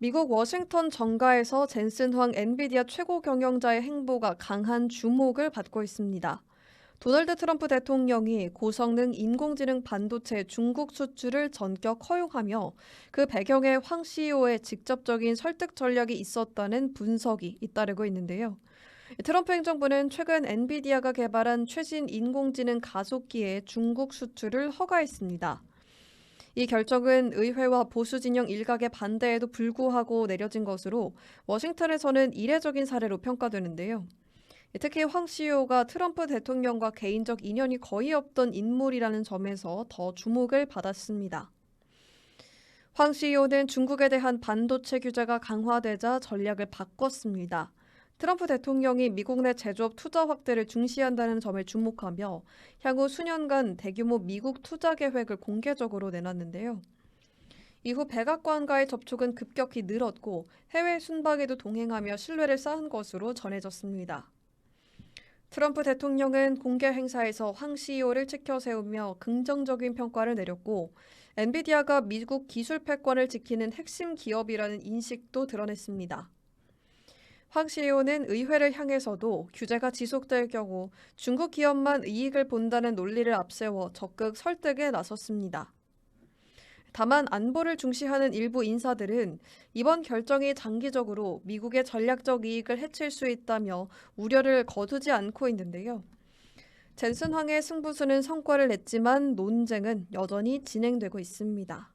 미국 워싱턴 정가에서 젠슨 황 엔비디아 최고 경영자의 행보가 강한 주목을 받고 있습니다. 도널드 트럼프 대통령이 고성능 인공지능 반도체 중국 수출을 전격 허용하며 그 배경에 황 CEO의 직접적인 설득 전략이 있었다는 분석이 잇따르고 있는데요. 트럼프 행정부는 최근 엔비디아가 개발한 최신 인공지능 가속기의 중국 수출을 허가했습니다. 이 결정은 의회와 보수 진영 일각의 반대에도 불구하고 내려진 것으로 워싱턴에서는 이례적인 사례로 평가되는데요. 특히 황 CEO가 트럼프 대통령과 개인적 인연이 거의 없던 인물이라는 점에서 더 주목을 받았습니다. 황 CEO는 중국에 대한 반도체 규제가 강화되자 전략을 바꿨습니다. 트럼프 대통령이 미국 내 제조업 투자 확대를 중시한다는 점에 주목하며 향후 수년간 대규모 미국 투자 계획을 공개적으로 내놨는데요. 이후 백악관과의 접촉은 급격히 늘었고 해외 순방에도 동행하며 신뢰를 쌓은 것으로 전해졌습니다. 트럼프 대통령은 공개 행사에서 황 CEO를 치켜 세우며 긍정적인 평가를 내렸고 엔비디아가 미국 기술 패권을 지키는 핵심 기업이라는 인식도 드러냈습니다. 황 CEO는 의회를 향해서도 규제가 지속될 경우 중국 기업만 이익을 본다는 논리를 앞세워 적극 설득에 나섰습니다. 다만 안보를 중시하는 일부 인사들은 이번 결정이 장기적으로 미국의 전략적 이익을 해칠 수 있다며 우려를 거두지 않고 있는데요. 젠슨 황의 승부수는 성과를 냈지만 논쟁은 여전히 진행되고 있습니다.